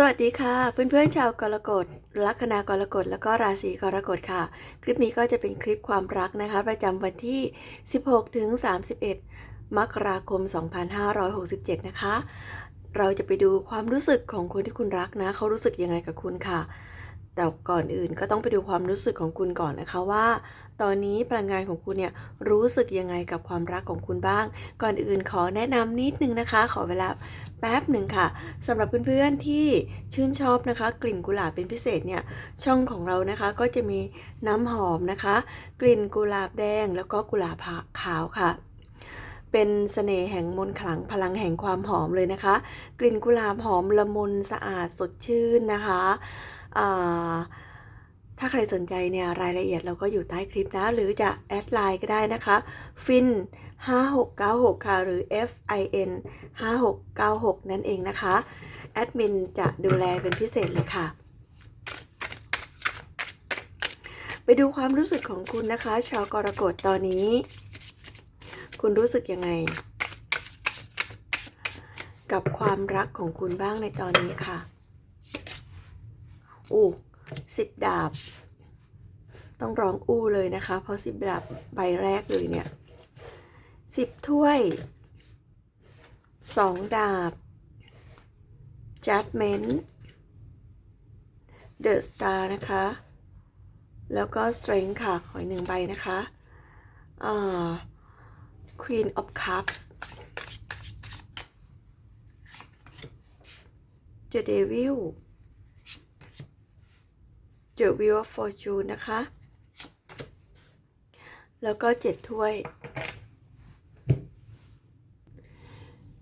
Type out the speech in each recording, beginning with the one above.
สวัสดีค่ะ เพื่อนๆชาวกรกฎลัคนากรกฎแล้วก็ราศีกรกฎค่ะ คลิปนี้ก็จะเป็นคลิปความรักนะคะ ประจำวันที่ 16ถึง31 มกราคม 2567 นะคะ เราจะไปดูความรู้สึกของคนที่คุณรักนะ เขารู้สึกยังไงกับคุณค่ะ แต่ก่อนอื่นก็ต้องไปดูความรู้สึกของคุณก่อนนะคะว่า ตอนนี้พลังงานของคุณเนี่ยรู้สึกยังไงกับความรักของคุณบ้าง ก่อนอื่นขอแนะนำนิดนึงนะคะ ขอเวลาแป๊บหนึ่งค่ะสำหรับเพื่อนๆที่ชื่นชอบนะคะ กลิ่นกุหลาบเป็นพิเศษเนี่ยช่องของเรานะคะก็จะมีน้ำหอมนะคะ กลิ่นกุหลาบแดง แล้วก็กุหลาบขาวค่ะเป็นเสน่ห์แห่งมนขลังพลังแห่งความหอมเลยนะคะ กลิ่นกุหลาบหอมละมุนสะอาดสดชื่นนะคะ ถ้าใครสนใจเนี่ยรายละเอียดเราก็อยู่ใต้คลิปนะ หรือจะแอดไลน์ก็ได้นะคะฟิน5696 ค่ะ หรือ fin 5696 นั่นเองนะคะ แอดมินจะดูแลเป็นพิเศษเลยค่ะ ไปดูความรู้สึกของคุณนะคะ ชาวกรกฎตอนนี้ คุณรู้สึกยังไง กับความรักของคุณบ้างในตอนนี้ค่ะ อู้สิบดาบ ต้องร้องอู้เลยนะคะ เพราะสิบดาบใบแรกเลยเนี่ยสิบถ้วยสองดาบ judgment the star นะคะ แล้วก็ strength ค่ะ ขออีกหนึ่งใบนะคะอ่า queen of cups the devil the wheel of fortune นะคะ แล้วก็เจ็ดถ้วย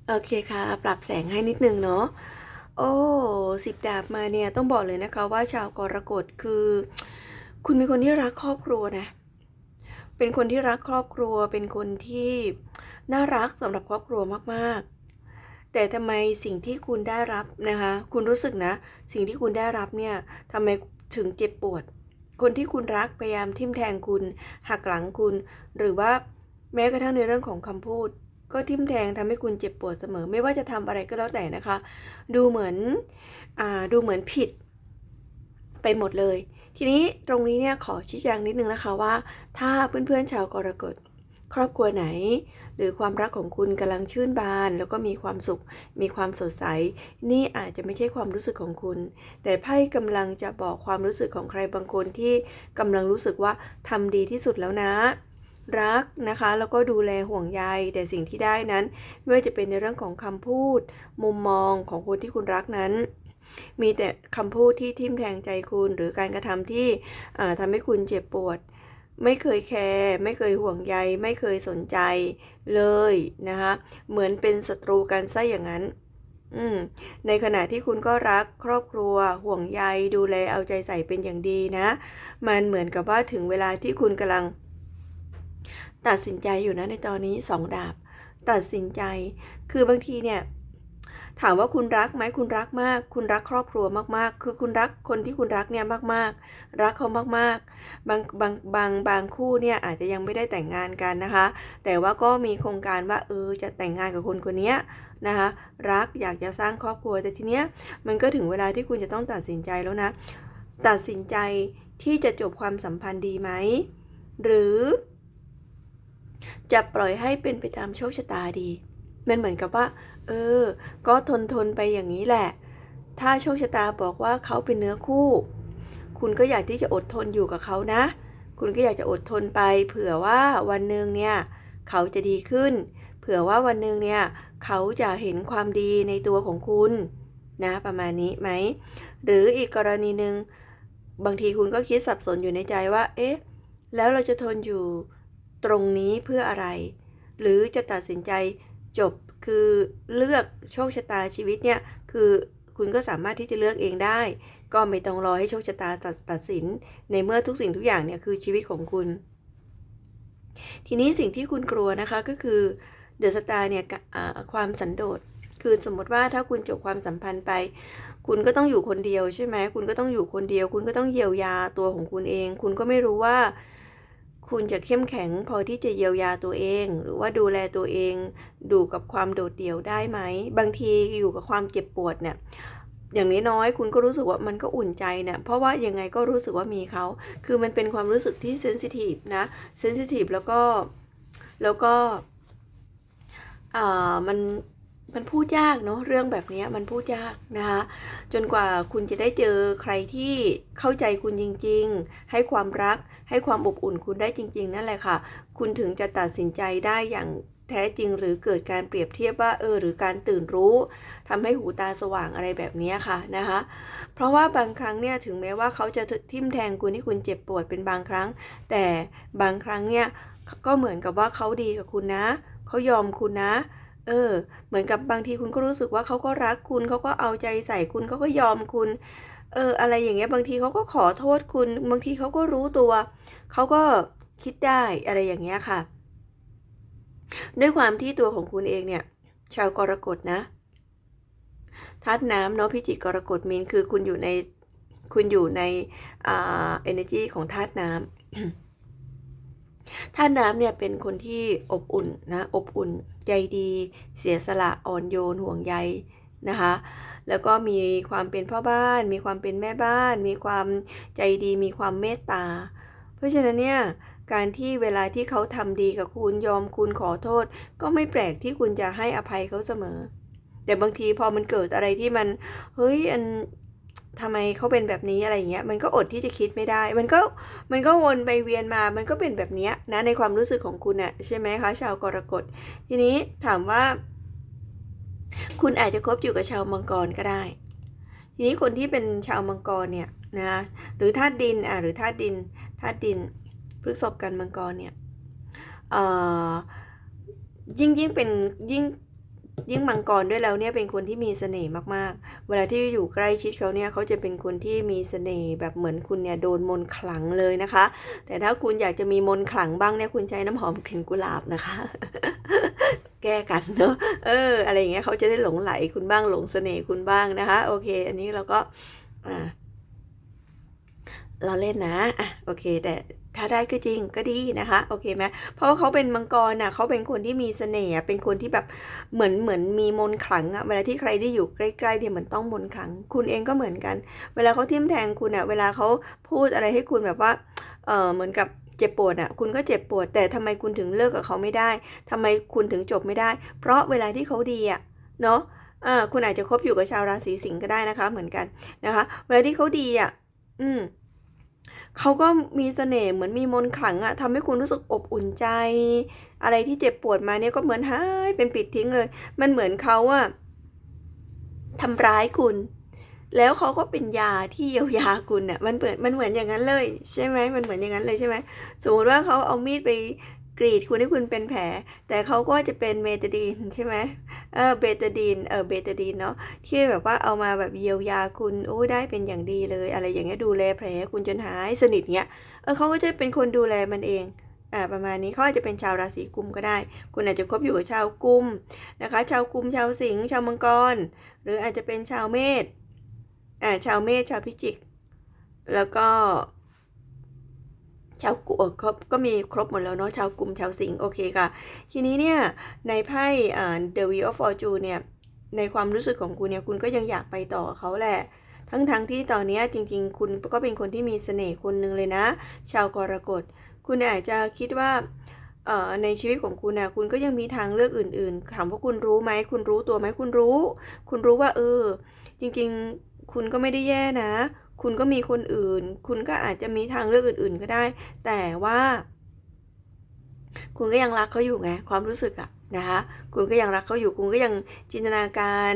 โอเคค่ะ ปรับแสงให้นิดนึงเนาะ โอ้สิบดาบมาเนี่ย ต้องบอกเลยนะคะว่าชาวกรกฎคือ คุณเป็นคนที่รักครอบครัวนะ เป็นคนที่รักครอบครัว เป็นคนที่น่ารักสำหรับครอบครัวมากๆ แต่ทำไมสิ่งที่คุณได้รับนะคะ คุณรู้สึกนะ สิ่งที่คุณได้รับเนี่ยทำไม ถึงเจ็บปวด คนที่คุณรักพยายามทิ่มแทงคุณ หักหลังคุณ หรือว่าแม้กระทั่งในเรื่องของคำพูด ก็ทิ่มแทงทำให้คุณเจ็บปวดเสมอ ไม่ว่าจะทำอะไรก็แล้วแต่นะคะ ดูเหมือนอดูเหมือนผิดไปหมดเลย ทีนี้ตรงนี้เนี่ยขอชี้แจงนิดนึงนะคะว่า ถ้าเพื่อนๆชาวกรกฎครอบครัวไหน หรือความรักของคุณกำลังชื่นบาน แล้วก็มีความสุข มีความสดใส นี่อาจจะไม่ใช่ความรู้สึกของคุณ แต่ไพ่กำลังจะบอกความรู้สึกของใครบางคนที่กำลังรู้สึกว่าทำดีที่สุดแล้วนะรักนะคะแล้วก็ดูแลห่วงใยแต่สิ่งที่ได้นั้น ไม่ว่าจะเป็นในเรื่องของคำพูด มุมมองของคนที่คุณรักนั้น มีแต่คำพูดที่ทิ่มแทงใจคุณ หรือการกระทำที่อ่าทำให้คุณเจ็บปวด ไม่เคยแคร์ไม่เคยห่วงใย ไม่เคยสนใจเลยนะคะเหมือนเป็นศัตรูกันซะอย่างนั้นอืมในขณะที่คุณก็รักครอบครัว ห่วงใยดูแลเอาใจใส่เป็นอย่างดีนะ มันเหมือนกับว่าถึงเวลาที่คุณกำลัง ตัดสินใจอยู่นะในตอนนี้สองดาบ ตัดสินใจ คือบางทีเนี่ย ถามว่าคุณรักไหมคุณรักมาก คุณรักครอบครัวมากๆ คือคุณรักคนที่คุณรักเนี่ยมากๆ รักเขามากๆ บางบางบางบางคู่เนี่ยอาจจะยังไม่ได้แต่งงานกันนะคะ แต่ว่าก็มีโครงการว่าเออจะแต่งงานกับคนคนนี้นะคะรักอยากจะสร้างครอบครัวแต่ทีเนี้ยมันก็ถึงเวลาที่คุณจะต้องตัดสินใจแล้วนะ ตัดสินใจที่จะจบความสัมพันธ์ดีไหมหรือ จะปล่อยให้เป็นไปตามโชคชะตาดี มันเหมือนกับว่า เออ ก็ทนทนไปอย่างนี้แหละ ถ้าโชคชะตาบอกว่าเขาเป็นเนื้อคู่ คุณก็อยากที่จะอดทนอยู่กับเขานะ คุณก็อยากจะอดทนไป เผื่อว่าวันหนึ่งเนี่ย เขาจะดีขึ้น เผื่อว่าวันหนึ่งเนี่ย เขาจะเห็นความดีในตัวของคุณนะประมาณนี้ไหม หรืออีกกรณีหนึ่งบางทีคุณก็คิดสับสนอยู่ในใจว่า เอ๊ะ แล้วเราจะทนอยู่ตรงนี้เพื่ออะไร หรือจะตัดสินใจจบ คือเลือกโชคชะตาชีวิตเนี่ยคือคุณก็สามารถที่จะเลือกเองได้ ก็ไม่ต้องรอให้โชคชะตาตัดตัดสิน ในเมื่อทุกสิ่งทุกอย่างเนี่ยคือชีวิตของคุณ ทีนี้สิ่งที่คุณกลัวนะคะก็คือเดอะสตาร์เนี่ยความสันโดษคือสมมติว่าถ้าคุณจบความสัมพันธ์ไป คุณก็ต้องอยู่คนเดียวใช่ไหมคุณก็ต้องอยู่คนเดียว คุณก็ต้องเยียวยาตัวของคุณเอง คุณก็ไม่รู้ว่า คุณจะเข้มแข็งพอที่จะเยียวยาตัวเอง หรือว่าดูแลตัวเองดูกับความโดดเดี่ยวได้ไหม บางทีอยู่กับความเจ็บปวดเนี่ยอย่างน้อยๆคุณก็รู้สึกว่ามันก็อุ่นใจเนี่ยเพราะว่ายังไงก็รู้สึกว่ามีเขา คือมันเป็นความรู้สึกที่เซนซิทีฟนะเซนซิทีฟแล้วก็แล้วก็อ่ามัน มันพูดยากเนาะเรื่องแบบนี้มันพูดยากนะคะ จนกว่าคุณจะได้เจอใครที่เข้าใจคุณจริง ๆ ให้ความรัก ให้ความอบอุ่นคุณได้จริง ๆ นั่นแหละค่ะ คุณถึงจะตัดสินใจได้อย่างแท้จริงหรือเกิดการเปรียบเทียบว่าเออหรือการตื่นรู้ทำให้หูตาสว่างอะไรแบบนี้ค่ะนะคะ เพราะว่าบางครั้งเนี่ยถึงแม้ว่าเขาจะทิ่มแทงคุณที่คุณเจ็บปวดเป็นบางครั้ง แต่บางครั้งเนี่ยก็เหมือนกับว่าเขาดีกับคุณนะเขายอมคุณนะ เออ เหมือนกับบางทีคุณก็รู้สึกว่าเขาก็รักคุณเขาก็เอาใจใส่คุณเขาก็ยอมคุณ เออ อะไรอย่างเงี้ย บางทีเขาก็ขอโทษคุณ บางทีเขาก็รู้ตัว เขาก็คิดได้อะไรอย่างเงี้ยค่ะ ด้วยความที่ตัวของคุณเองเนี่ย ชาวกรกฎนะธาตุน้ำเนาะพิจิกกรกฎมีนคือคุณอยู่ในคุณอยู่ในอ่า energy ของธาตุน้ำธาตุน้ำเนี่ยเป็นคนที่อบอุ่นนะอบอุ่น ใจดี เสียสละอ่อนโยนห่วงใยนะคะ แล้วก็มีความเป็นพ่อบ้าน มีความเป็นแม่บ้าน มีความใจดี มีความเมตตา เพราะฉะนั้นเนี่ยการที่เวลาที่เขาทำดีกับคุณยอมคุณขอโทษ ก็ไม่แปลกที่คุณจะให้อภัยเขาเสมอ แต่บางทีพอมันเกิดอะไรที่มัน เฮ้ยอัน ทำไมเขาเป็นแบบนี้อะไรอย่างเงี้ยมันก็อดที่จะคิดไม่ได้ มันก็มันก็วนไปเวียนมา มันก็เป็นแบบเนี้ยนะในความรู้สึกของคุณอะใช่ไหมคะชาวกรกฎทีนี้ถามว่า คุณอาจจะคบอยู่กับชาวมังกรก็ได้ ทีนี้คนที่เป็นชาวมังกรเนี่ยนะหรือธาตุดินอะหรือธาตุดินธาตุดินพฤษภกันมังกรเนี่ยเอ่อยิ่งยิ่งเป็นยิ่ง ยิ่งมังกรด้วยแล้วเนี่ยเป็นคนที่มีเสน่ห์มากๆ เวลาที่อยู่ใกล้ชิดเขาเนี่ยเขาจะเป็นคนที่มีเสน่ห์แบบเหมือนคุณเนี่ยโดนมนขลังเลยนะคะ แต่ถ้าคุณอยากจะมีมนขลังบ้างเนี่ยคุณใช้น้ำหอมกลิ่นกุหลาบนะคะ แก้กันเนอะเออ อะไรอย่างเงี้ยเขาจะได้หลงไหลคุณบ้างหลงเสน่ห์คุณบ้างนะคะ โอเค อันนี้เราก็อ่าเราเล่นนะอะโอเคแต่ ถ้าได้ก็จริงก็ดีนะคะโอเคไหมเพราะว่าเขาเป็นมังกรน่ะเขาเป็นคนที่มีเสน่ห์เป็นคนที่แบบเหมือนเหมือนมีมนขลังอะเวลาที่ใครได้อยู่ใกล้ๆเนี่ยเหมือนต้องมนขลัง คุณเองก็เหมือนกัน เวลาเขาทิ่มแทงคุณอะเวลาเขาพูดอะไรให้คุณแบบว่าเออเหมือนกับเจ็บปวดอะคุณก็เจ็บปวด แต่ทำไมคุณถึงเลิกกับเขาไม่ได้ทำไมคุณถึงจบไม่ได้ เพราะเวลาที่เขาดีอะเนาะอ่าคุณอาจจะคบอยู่กับชาวราศีสิงห์ก็ได้นะคะ เหมือนกันนะคะ เวลาที่เขาดีอะอืม เขาก็มีเสน่ห์เหมือนมีมนต์ขลังอะทำให้คุณรู้สึกอบอุ่นใจ อะไรที่เจ็บปวดมาเนี่ยก็เหมือนหายเป็นปิดทิ้งเลย มันเหมือนเขาอะทำร้ายคุณ แล้วเขาก็เป็นยาที่เยียวยาคุณเนี่ยมันเหมือนมันเหมือนอย่างนั้นเลย ใช่ไหมมันเหมือนอย่างนั้นเลยใช่ไหมสมมติว่าเขาเอามีดไป กรีดคุณให้คุณเป็นแผล แต่เขาก็จะเป็นเมตาดีนใช่ไหมเออเบตาดีนเออเบตาดีนเนาะที่แบบว่าเอามาแบบเยียวยาคุณโอ้ได้เป็นอย่างดีเลย อะไรอย่างเงี้ยดูแลแผลคุณจนหายสนิทเงี้ยเออเขาก็จะเป็นคนดูแลมันเองอ่าประมาณนี้เขาอาจจะเป็นชาวราศีกุมก็ได้ คุณอาจจะคบอยู่กับชาวกุมนะคะ ชาวกุมชาวสิงห์ชาวมังกร หรืออาจจะเป็นชาวเมษอ่าชาวเมษชาวพิจิก แล้วก็ ชาวกุก็ก็มีครบหมดแล้วเนาะชาวกลุ่มชาวสิงโอเคค่ะ ทีนี้เนี่ย ในไพ่อ่า The Wheel of Fortune เนี่ย ในความรู้สึกของคุณเนี่ย คุณก็ยังอยากไปต่อเขาแหละ ทั้งทั้งที่ตอนนี้จริงๆ คุณก็เป็นคนที่มีเสน่ห์คนหนึ่งเลยนะ ชาวกรกฎ คุณอาจจะคิดว่าในชีวิตของคุณนะคุณก็ยังมีทางเลือกอื่น ๆ ถามว่าคุณรู้ไหม คุณรู้ตัวไหมคุณรู้ คุณรู้ว่าเออ จริงๆ คุณก็ไม่ได้แย่นะ คุณก็มีคนอื่น คุณก็อาจจะมีทางเลือกอื่น ๆ ก็ได้ แต่ว่า คุณก็ยังรักเขาอยู่ไง ความรู้สึกอะ นะคะคุณก็ยังรักเขาอยู่คุณก็ยังจินตนาการ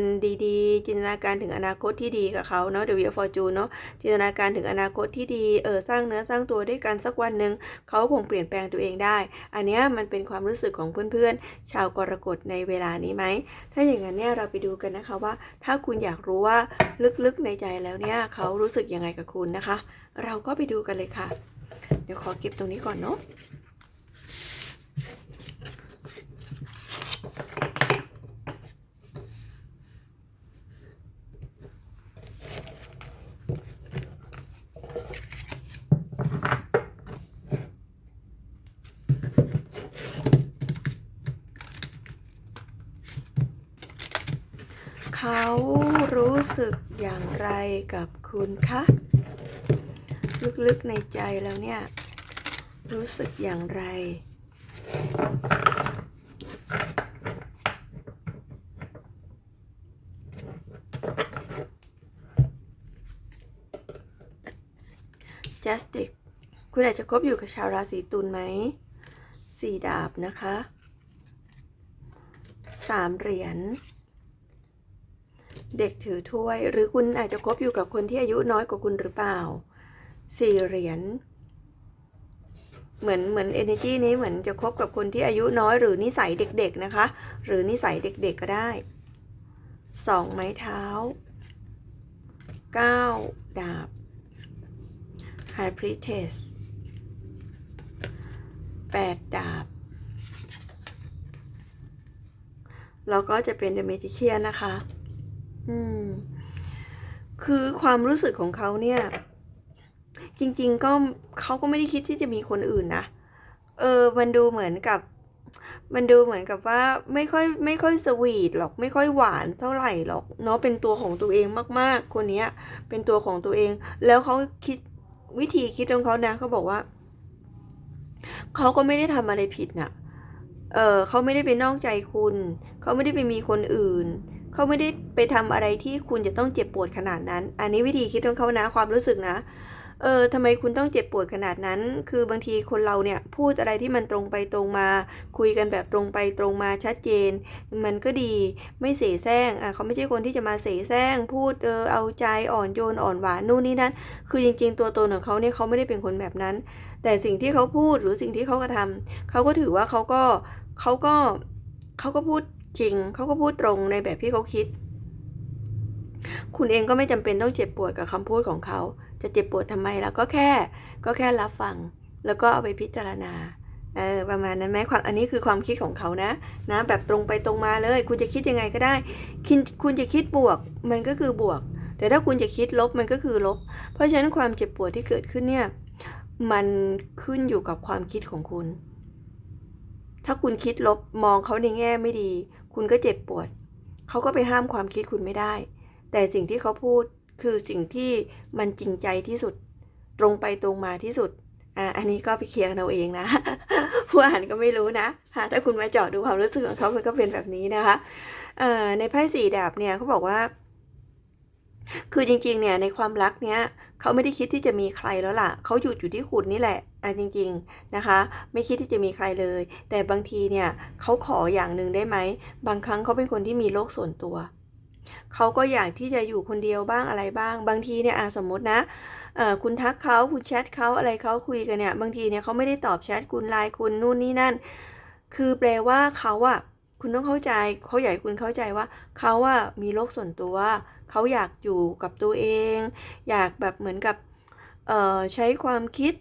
ดีๆ จินตนาการถึงอนาคตที่ดีกับเขาเนาะ The Wheel of Fortune เนาะจินตนาการถึงอนาคตที่ดีเออสร้างเนื้อสร้างตัวด้วยกันสักวันหนึ่งเขาคงเปลี่ยนแปลงตัวเองได้ อันเนี้ยมันเป็นความรู้สึกของเพื่อนๆ ชาวกรกฎในเวลานี้ไหมถ้าอย่างนั้นเนี่ยเราไปดูกันนะคะว่า ถ้าคุณอยากรู้ว่าลึกๆในใจแล้วเนี่ยเขารู้สึกยังไงกับคุณนะคะ เราก็ไปดูกันเลยค่ะ เดี๋ยวขอเก็บตรงนี้ก่อนเนาะ เขา รู้ สึกอย่างไรกับคุณคะ ลึกๆในใจแล้วเนี่ย รู้สึกอย่างไร Justice คุณอาจจะคบอยู่กับชาวราศีตุลไหม สี่ดาบนะคะ สามเหรียญ เด็กถือถ้วย หรือคุณอาจจะคบอยู่กับคนที่อายุน้อยกว่าคุณหรือเปล่าสี่เหรียญเหมือนเหมือน energy นี้เหมือนจะคบกับคนที่อายุน้อยหรือนิสัยเด็กๆนะคะ หรือนิสัยเด็กๆก็ได้สองไม้เท้าเก้าดาบ High Priestess แปดดาบ แล้วก็จะเป็น The Magician นะคะ อืม คือความรู้สึกของเขาเนี่ย จริง ๆ ก็เขาก็ไม่ได้คิดที่จะมีคนอื่นนะเออ มันดูเหมือนกับ มันดูเหมือนกับว่าไม่ค่อยไม่ค่อยสวีทหรอกไม่ค่อยหวานเท่าไหร่หรอกเนาะเป็นตัวของตัวเองมาก ๆ คนเนี้ย เป็นตัวของตัวเอง แล้วเขาคิดวิธีคิดของเขานะเขาบอกว่าเขาก็ไม่ได้ทำอะไรผิดน่ะ เออเขาไม่ได้ไปนอกใจคุณ เขาไม่ได้ไปมีคนอื่น เขาไม่ได้ไปทำอะไรที่คุณจะต้องเจ็บปวดขนาดนั้น อันนี้วิธีคิดของเขานะความรู้สึกนะ เออทำไมคุณต้องเจ็บปวดขนาดนั้น คือบางทีคนเราเนี่ยพูดอะไรที่มันตรงไปตรงมา คุยกันแบบตรงไปตรงมาชัดเจน มันก็ดี ไม่เสแสร้ง อะเขาไม่ใช่คนที่จะมาเสแสร้ง พูดเออเอาใจอ่อนโยนอ่อนหวานนู่นนี่นั่น คือจริง ๆ ตัวตนของเขาเนี่ยเขาไม่ได้เป็นคนแบบนั้น แต่สิ่งที่เขาพูดหรือสิ่งที่เขากระทำเขาก็ถือว่าเขาก็เขาก็เขาก็พูด จริงเขาก็พูดตรงในแบบที่เขาคิด คุณเองก็ไม่จำเป็นต้องเจ็บปวดกับคำพูดของเขา จะเจ็บปวดทำไมล่ะก็แค่ ก็แค่รับฟัง แล้วก็เอาไปพิจารณาเออประมาณนั้นไหมความอันนี้คือความคิดของเขานะนะ แบบตรงไปตรงมาเลย คุณจะคิดยังไงก็ได้คิดคุณจะคิดบวกมันก็คือบวก แต่ถ้าคุณจะคิดลบมันก็คือลบ เพราะฉะนั้นความเจ็บปวดที่เกิดขึ้นเนี่ยมันขึ้นอยู่กับความคิดของคุณ ถ้าคุณคิดลบมองเขาในแง่ไม่ดี คุณก็เจ็บปวด เขาก็ไปห้ามความคิดคุณไม่ได้ แต่สิ่งที่เขาพูดคือสิ่งที่มันจริงใจที่สุด ตรงไปตรงมาที่สุด อ่า อันนี้ก็ไปเคลียร์เอาเองนะ ผู้อ่านก็ไม่รู้นะะถ้าคุณมาเจาะดูความรู้สึกของเขามันก็เป็นแบบนี้นะคะอ่าในไพ่สี่ดาบเนี่ยเขาบอกว่า คือจริงๆ เนี่ยในความรักเนี้ยเขาไม่ได้คิดที่จะมีใครแล้วล่ะ เขาหยุดอยู่ที่คุณนี่แหละ อะจริงๆนะคะ ไม่คิดที่จะมีใครเลย แต่บางทีเนี่ยเขาขออย่างหนึ่งได้ไหม บางครั้งเขาเป็นคนที่มีโลกส่วนตัว เขาก็อยากที่จะอยู่คนเดียวบ้างอะไรบ้าง บางทีเนี่ยอะสมมตินะเอ่อคุณทักเขาคุณแชทเขาอะไรเขาคุยกันเนี่ย บางทีเนี่ยเขาไม่ได้ตอบแชทคุณไลน์คุณนู่นนี่นั่น คือแปลว่าเขาอะคุณต้องเข้าใจเขาอยากให้คุณเข้าใจว่าเขาอะมีโลกส่วนตัว เขาอยากอยู่กับตัวเอง อยากแบบเหมือนกับเอ่อใช้ความคิด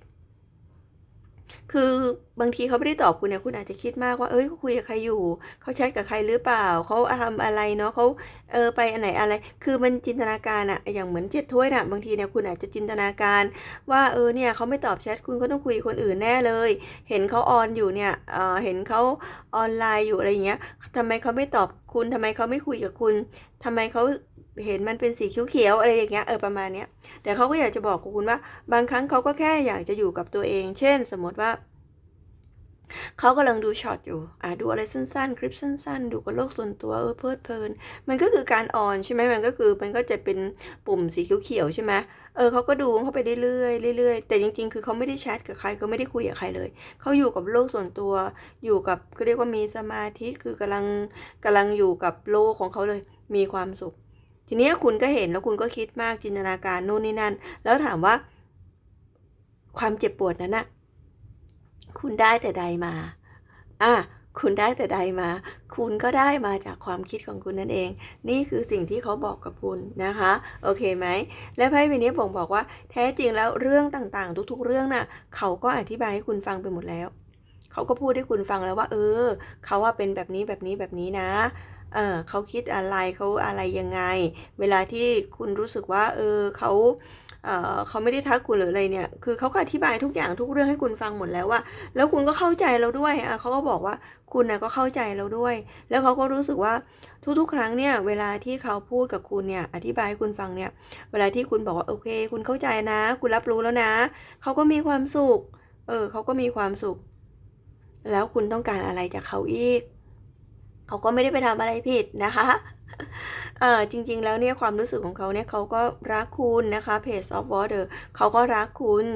คือบางทีเขาไม่ได้ตอบคุณเนี่ยคุณอาจจะคิดมากว่า เอ้ยเขาคุยกับใครอยู่ เขาแชทกับใครหรือเปล่า เขาทำอะไรเนาะเขาเออไปอันไหนอะไร คือมันจินตนาการอะอย่างเหมือนเจ็ดถ้วยนะบางทีเนี่ยคุณอาจจะจินตนาการ ว่าเออเนี่ยเขาไม่ตอบแชทคุณก็ต้องคุยกับคนอื่นแน่เลย เห็นเขาออนอยู่เนี่ยเออเห็นเขาออนไลน์อยู่อะไรอย่างเงี้ยทำไมเขาไม่ตอบคุณทำไมเขาไม่คุยกับคุณทำไมเขา เห็นมันเป็นสีเขียวๆอะไรอย่างเงี้ยเออประมาณเนี้ยแต่เขาก็อยากจะบอกกับคุณว่า บางครั้งเขาก็แค่อยากจะอยู่กับตัวเอง เช่น สมมติว่าเขากำลังดูช็อตอยู่อ่าดูอะไรสั้นๆ คลิปสั้น ๆ ดูกับโลกส่วนตัวเออเพลิดเพลิน มันก็คือการออนใช่ไหมมันก็คือมันก็จะเป็นปุ่มสีเขียวๆใช่ไหมเออเขาก็ดูเขาไปเรื่อยๆเรื่อยๆแต่จริง ๆ คือเขาไม่ได้แชทกับใครเขาไม่ได้คุยกับใครเลย เขาอยู่กับโลกส่วนตัว อยู่กับก็เรียกว่ามีสมาธิคือกำลังกำลังอยู่กับโลกของเขาเลย มีความสุข ทีนี้คุณก็เห็นแล้วคุณก็คิดมากจินตนาการนู่นนี่นั่น แล้วถามว่า ความเจ็บปวดนั้นอะคุณได้แต่ใดมา อะคุณได้แต่ใดมา คุณก็ได้มาจากความคิดของคุณนั่นเอง นี่คือสิ่งที่เขาบอกกับคุณนะคะ โอเคไหม และไพ่ใบนี้ผมบอกว่า แท้จริงแล้วเรื่องต่างๆ ทุกๆ เรื่องน่ะ เขาก็อธิบายให้คุณฟังไปหมดแล้ว เขาก็พูดให้คุณฟังแล้วว่า เออ เขาว่าเป็นแบบนี้แบบนี้แบบนี้นะ เออเขาคิดอะไรเขาอะไรยังไง เวลาที่คุณรู้สึกว่า เออเขาเออเขาไม่ได้ทักคุณหรืออะไรเนี่ย คือเขาก็อธิบายทุกอย่างทุกเรื่องให้คุณฟังหมดแล้วว่า แล้วคุณก็เข้าใจเราด้วยอะเขาก็บอกว่าคุณนะก็เข้าใจเราด้วย แล้วเขาก็รู้สึกว่าทุกๆ ครั้งเนี่ย เวลาที่เขาพูดกับคุณเนี่ย อธิบายให้คุณฟังเนี่ย เวลาที่คุณบอกว่าโอเค คุณเข้าใจนะ คุณรับรู้แล้วนะ เขาก็มีความสุข เออเขาก็มีความสุข แล้วคุณต้องการอะไรจากเขาอีก เขาก็ไม่ได้ไปทำอะไรผิดนะคะเออจริง ๆ แล้วเนี่ยความรู้สึกของเขาเนี่ยเขาก็รักคุณนะคะ Page of Water เขาก็รักคุณ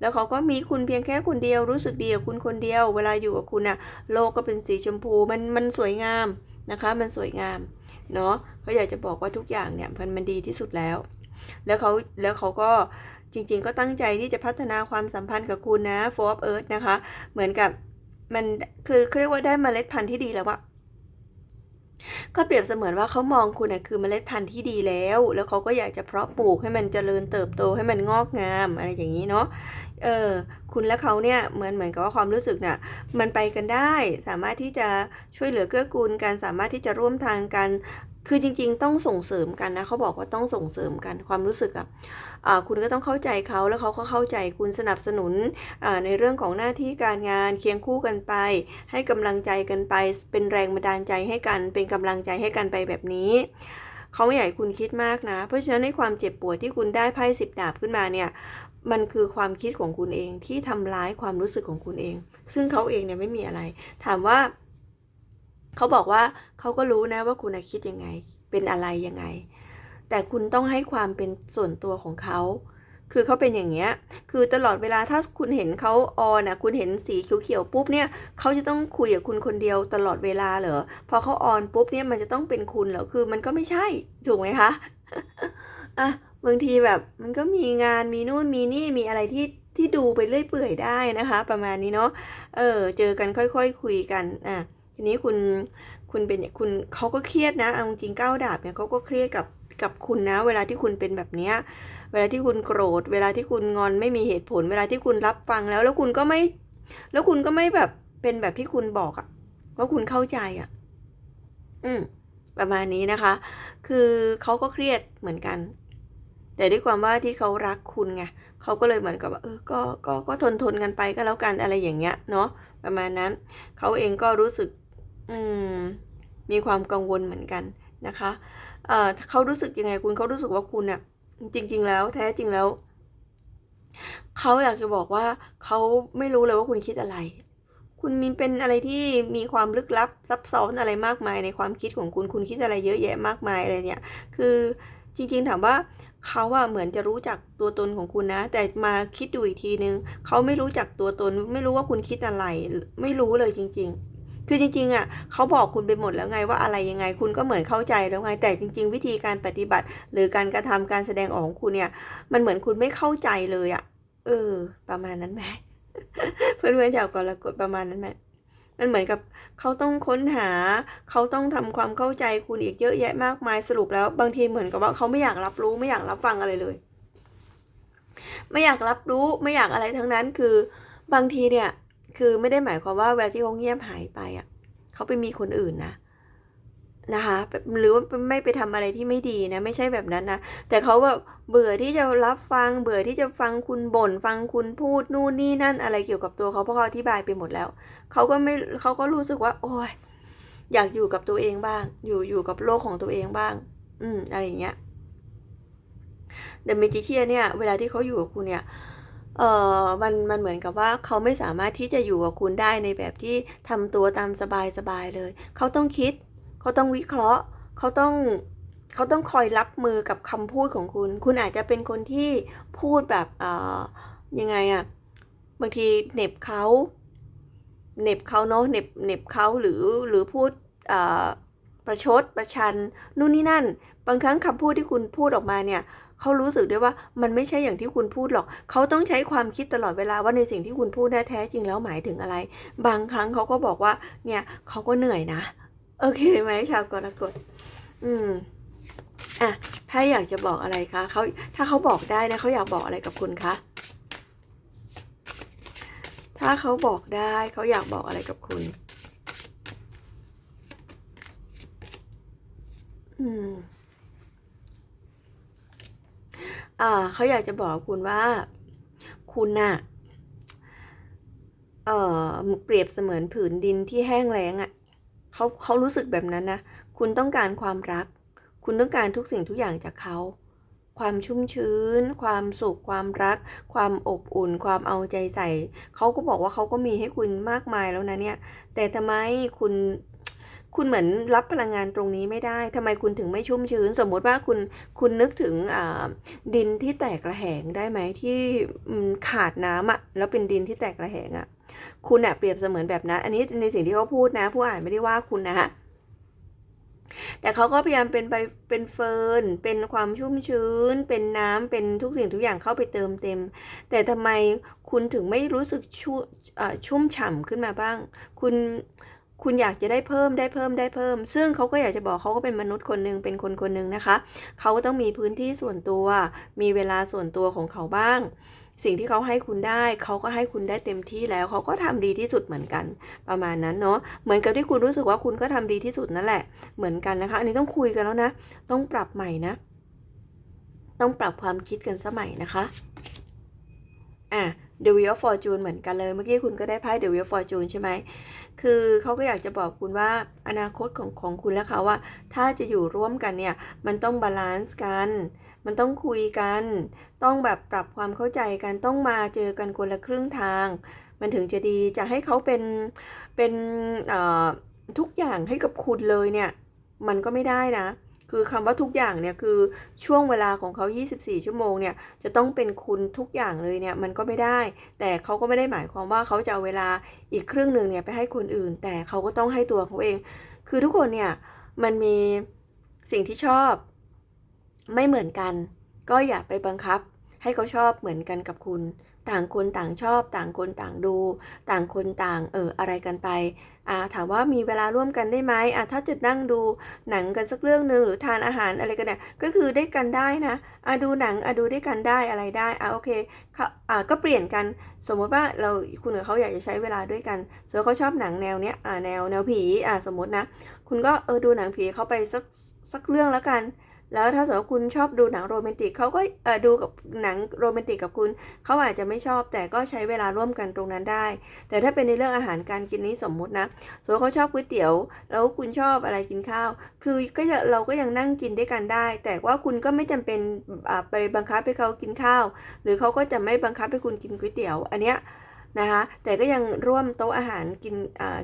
แล้วเขาก็มีคุณเพียงแค่คนเดียวรู้สึกดีกับคุณคนเดียว เวลาอยู่กับคุณอะโลกก็เป็นสีชมพูมันมันสวยงามนะคะมันสวยงามเนาะเขาอยากจะบอกว่าทุกอย่างเนี่ยมันมันดีที่สุดแล้ว แล้วเขาแล้วเขาก็จริง ๆ ก็ตั้งใจที่จะพัฒนาความสัมพันธ์กับคุณนะ Four of Earth นะคะ เหมือนกับมันคือเขาเรียกว่าได้เมล็ดพันธุ์ที่ดีแล้วอะ ก็เปรียบเสมือนว่าเขามองคุณน่ะคือเมล็ดพันธุ์ที่ดีแล้ว แล้วเขาก็อยากจะเพาะปลูกให้มันเจริญเติบโตให้มันงอกงามอะไรอย่างนี้เนาะเออคุณและเขาเนี่ยเหมือนเหมือนกับว่าความรู้สึกน่ะมันไปกันได้ สามารถที่จะช่วยเหลือเกื้อกูลกันสามารถที่จะร่วมทางกัน คือจริงๆ ต้องส่งเสริมกันนะเขาบอกว่าต้องส่งเสริมกันความรู้สึกอะอ่าคุณก็ต้องเข้าใจเขาแล้วเขาก็เข้าใจคุณสนับสนุนในเรื่องของหน้าที่การงานเคียงคู่กันไป ให้กำลังใจกันไป เป็นแรงบันดาลใจให้กัน เป็นกำลังใจให้กันไปแบบนี้เขาไม่อยากให้คุณคิดมากนะ เพราะฉะนั้นในความเจ็บปวดที่คุณได้ไพ่สิบดาบขึ้นมาเนี่ยมันคือความคิดของคุณเองที่ทำร้ายความรู้สึกของคุณเอง ซึ่งเขาเองเนี่ยไม่มีอะไร ถามว่า เขาบอกว่าเขาก็รู้นะว่าคุณคิดยังไง เป็นอะไรยังไง แต่คุณต้องให้ความเป็นส่วนตัวของเขา คือเขาเป็นอย่างเงี้ย คือตลอดเวลาถ้าคุณเห็นเขาออนอะคุณเห็นสีเขียวๆปุ๊บเนี่ยเขาจะต้องคุยกับคุณคนเดียวตลอดเวลาเหรอ พอเขาออนปุ๊บเนี่ยมันจะต้องเป็นคุณเหรอ คือมันก็ไม่ใช่ ถูกไหมคะ อะ บางทีแบบมันก็มีงานมีนู่นมีนี่มีอะไรที่ที่ดูไปเรื่อยเปื่อยได้นะคะ ประมาณนี้เนาะ เออ เจอกันค่อยๆคคุยกัน อะ ทีนี้คุณคุณเป็นเนี่ยคุณเขาก็เครียดนะเอาจริงๆก้าดาบเนี่ยเขาก็เครียดกับกับคุณนะ เวลาที่คุณเป็นแบบเนี้ยเวลาที่คุณโกรธ เวลาที่คุณงอนไม่มีเหตุผล เวลาที่คุณรับฟังแล้ว แล้วคุณก็ไม่ แล้วคุณก็ไม่แบบเป็นแบบที่คุณบอกอะว่าคุณเข้าใจอะอืมประมาณนี้นะคะ คือเขาก็เครียดเหมือนกัน แต่ด้วยความว่าที่เขารักคุณไงเขาก็เลยเหมือนกับว่าเออก็ก็ก็ทนทนกันไปก็แล้วกันอะไรอย่างเงี้ยเนาะประมาณนั้นเขาเองก็รู้สึก มมีความกังวลเหมือนกันนะคะเอ่อเขารู้สึกยังไงคุณเขารู้สึกว่าคุณเนี่ยจริง ๆ แล้วแท้จริงแล้ว เขาอยากจะบอกว่าเขาไม่รู้เลยว่าคุณคิดอะไร คุณมีเป็นอะไรที่มีความลึกลับซับซ้อนอะไรมากมายในความคิดของคุณคุณคิดอะไรเยอะแยะมากมายอะไรเนี่ยคือจริง ๆ ถามว่าเขาอะเหมือนจะรู้จักตัวตนของคุณนะ แต่มาคิดดูอีกทีนึง เขาไม่รู้จักตัวตน ไม่รู้ว่าคุณคิดอะไร ไม่รู้เลยจริง ๆ คือจริงๆอะเขาบอกคุณไปหมดแล้วไงว่าอะไรยังไง คุณก็เหมือนเข้าใจแล้วไง แต่จริง ๆ วิธีการปฏิบัติ หรือการกระทำการแสดงออกของคุณเนี่ย มันเหมือนคุณไม่เข้าใจเลยอะ เออ ประมาณนั้นไหมเพื่อนๆชาวกรกฎประมาณนั้นไหมมันเหมือนกับเขาต้องค้นหา เขาต้องทำความเข้าใจคุณอีกเยอะแยะมากมายสรุปแล้ว บางทีเหมือนกับว่าเขาไม่อยากรับรู้ไม่อยากรับฟังอะไรเลย ไม่อยากรับรู้ไม่อยากอะไรทั้งนั้นคือบางทีเนี่ย คือไม่ได้หมายความว่าเวลาที่เขาเงียบหายไปอะเขาไปมีคนอื่นนะนะคะหรือว่าไม่ไปทำอะไรที่ไม่ดีนะไม่ใช่แบบนั้นนะแต่เขาแบบเบื่อที่จะรับฟัง เบื่อที่จะฟังคุณบ่น ฟังคุณพูดนู่นนี่นั่นอะไรเกี่ยวกับตัวเขาเพราะเขาอธิบายไปหมดแล้วเขาก็ไม่เขาก็รู้สึกว่า โอ้ยอยากอยู่กับตัวเองบ้าง อยู่อยู่กับโลกของตัวเองบ้าง อืมอะไรอย่างเงี้ยเดอะเมจิเชียเนี่ย เวลาที่เขาอยู่กับคุณเนี่ย เออมันมันเหมือนกับว่าเขาไม่สามารถที่จะอยู่กับคุณได้ในแบบที่ทำตัวตามสบายสบายเลย เขาต้องคิด เขาต้องวิเคราะห์ เขาต้องเขาต้องคอยรับมือกับคำพูดของคุณ คุณอาจจะเป็นคนที่พูดแบบเออยังไงอะบางทีเหน็บเขาเหน็บเขาเนาะเหน็บเหน็บเขาหรือหรือพูดเออประชดประชันนู่นนี่นั่น บางครั้งคำพูดที่คุณพูดออกมาเนี่ย เขารู้สึกได้ว่ามันไม่ใช่อย่างที่คุณพูดหรอก เขาต้องใช้ความคิดตลอดเวลาว่าในสิ่งที่คุณพูดแท้แท้จริงแล้วหมายถึงอะไร บางครั้งเขาก็บอกว่า เนี่ยเขาก็เหนื่อยนะ โอเคไหมชาวกรกฎอืมอะไพ่อยากจะบอกอะไรคะเขาถ้าเขาบอกได้นะเขาอยากบอกอะไรกับคุณคะถ้าเขาบอกได้เขาอยากบอกอะไรกับคุณ อืม อ่า เขาอยากจะบอกคุณว่า คุณน่ะเเปรียบเสมือนผืนดินที่แห้งแล้งอะ่ะเขาเขารู้สึกแบบนั้นนะ คุณต้องการความรัก คุณต้องการทุกสิ่งทุกอย่างจากเขา ความชุ่มชื้น ความสุข ความรัก ความอบอุ่น ความเอาใจใส่ เขาก็บอกว่าเขาก็มีให้คุณมากมายแล้วนะเนี่ย แต่ทำไมคุณ คุณเหมือนรับพลังงานตรงนี้ไม่ได้ทำไมคุณถึงไม่ชุ่มชื้น สมมติว่าคุณคุณนึกถึงดินที่แตกระแหงได้ไหมที่ขาดน้ำอะแล้วเป็นดินที่แตกระแหงอะ คุณอะเปรียบเสมือนแบบนั้น อันนี้ในสิ่งที่เขาพูดนะ ผู้อ่านไม่ได้ว่าคุณนะฮะแต่เขาก็พยายามเป็นใบเป็นเฟิร์นเป็นความชุ่มชื้น เป็นน้ำเป็นทุกสิ่งทุกอย่างเข้าไปเติมเต็ม แต่ทำไมคุณถึงไม่รู้สึกชุ่มชุ่มฉ่ำขึ้นมาบ้าง คุณ คุณอยากจะได้เพิ่มได้เพิ่มได้เพิ่ม ซึ่งเขาก็อยากจะบอกเขาก็เป็นมนุษย์คนหนึ่งเป็นคนคนหนึ่งนะคะเขาก็ต้องมีพื้นที่ส่วนตัว มีเวลาส่วนตัวของเขาบ้าง สิ่งที่เขาให้คุณได้เขาก็ให้คุณได้เต็มที่แล้วเขาก็ทำดีที่สุดเหมือนกัน ประมาณนั้นเนาะเหมือนกับที่คุณรู้สึกว่าคุณก็ทำดีที่สุดนั่นแหละเหมือนกันนะคะ อันนี้ต้องคุยกันแล้วนะ ต้องปรับใหม่นะ ต้องปรับความคิดกันสมัยนะคะอะ The Wheel of Fortune เหมือนกันเลย เมื่อกี้คุณก็ได้ไพ่ The Wheel of Fortune ใช่ไหม คือเขาก็อยากจะบอกคุณว่าอนาคตของของคุณและเขาว่า ถ้าจะอยู่ร่วมกันเนี่ย มันต้องบาลานซ์กัน มันต้องคุยกัน ต้องแบบปรับความเข้าใจกัน ต้องมาเจอกันคนละครึ่งทาง มันถึงจะดี จะให้เขาเป็น เป็นทุกอย่างให้กับคุณเลยเนี่ย มันก็ไม่ได้นะ คือคำว่าทุกอย่างเนี่ยคือช่วงเวลาของเขา 24 ชั่วโมงเนี่ยจะต้องเป็นคุณทุกอย่างเลยเนี่ยมันก็ไม่ได้ แต่เขาก็ไม่ได้หมายความว่าเขาจะเอาเวลาอีกครึ่งหนึ่งเนี่ยไปให้คนอื่น แต่เขาก็ต้องให้ตัวเขาเอง คือทุกคนเนี่ยมันมีสิ่งที่ชอบไม่เหมือนกัน ก็อย่าไปบังคับให้เขาชอบเหมือนกันกับคุณ ต่างคนต่างชอบ ต่างคนต่างดู ต่างคนต่างเอออะไรกันไปอ่าถามว่ามีเวลาร่วมกันได้ไหมอ่าถ้าจะนั่งดูหนังกันสักเรื่องหนึ่งหรือทานอาหารอะไรกันเนี่ยก็คือได้กันได้นะอ่าดูหนังอ่าดูได้กันได้อะไรได้อ่าโอเคเขาอ่าก็เปลี่ยนกัน สมมติว่าเราคุณกับเขาอยากจะใช้เวลาด้วยกันส่วนเขาชอบหนังแนวเนี้ยอ่าแนวแนวผีอ่าสมมตินะ คุณก็เออดูหนังผีเขาไปสักสักเรื่องแล้วกัน แล้วถ้าสมมติคุณชอบดูหนังโรแมนติกเขาก็ดูกับหนังโรแมนติกกับคุณเขาอาจจะไม่ชอบแต่ก็ใช้เวลาร่วมกันตรงนั้นได้ แต่ถ้าเป็นในเรื่องอาหารการกินนี้สมมุตินะสมมติเขาชอบก๋วยเตี๋ยว แล้วคุณชอบอะไรกินข้าว คือก็เราก็ยังนั่งกินด้วยกันได้ แต่ว่าคุณก็ไม่จำเป็นไปบังคับให้เขากินข้าว หรือเขาก็จะไม่บังคับให้คุณกินก๋วยเตี๋ยว อันเนี้ย นะคะแต่ก็ยังร่วมโต๊ะอาหารกิน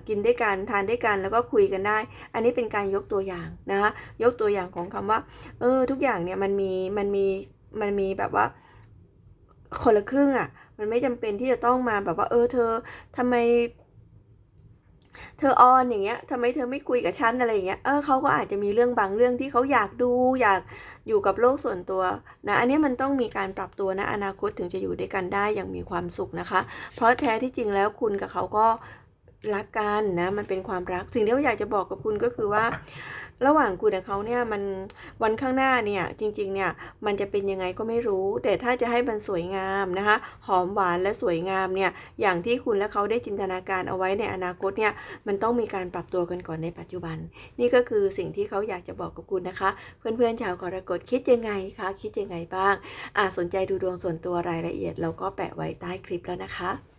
กินด้วยกันทานด้วยกันแล้วก็คุยกันได้ อันนี้เป็นการยกตัวอย่างนะคะยกตัวอย่างของคำว่าเออทุกอย่างเนี่ยมันมีมันมีมันมีแบบว่าคนละครึ่งอะ่ะมันไม่จำเป็นที่จะต้องมาแบบว่าเออเธอทำไม เธอออนอย่างเงี้ยทำไมเธอไม่คุยกับฉันอะไรอย่างเงี้ยเออเขาก็อาจจะมีเรื่องบางเรื่องที่เขาอยากดูอยากอยู่กับโลกส่วนตัวนะอันนี้มันต้องมีการปรับตัวนะอนาคตถึงจะอยู่ด้วยกันได้อย่างมีความสุขนะคะ เพราะแท้ที่จริงแล้วคุณกับเขาก็รักกันนะมันเป็นความรักสิ่งที่เราอยากจะบอกกับคุณก็คือว่า ระหว่างคุณกับเขาเนี่ยมันวันข้างหน้าเนี่ยจริงๆเนี่ยมันจะเป็นยังไงก็ไม่รู้ แต่ถ้าจะให้มันสวยงามนะคะหอมหวานและสวยงามเนี่ยอย่างที่คุณและเขาได้จินตนาการเอาไว้ในอนาคตเนี่ยมันต้องมีการปรับตัวกันก่อนในปัจจุบัน นี่ก็คือสิ่งที่เขาอยากจะบอกกับคุณนะคะ เพื่อนๆชาวกรกฎคิดยังไงคะคิดยังไงบ้างอาสนใจดูดวงส่วนตัวรายละเอียด เราก็แปะไว้ใต้คลิปแล้วนะคะ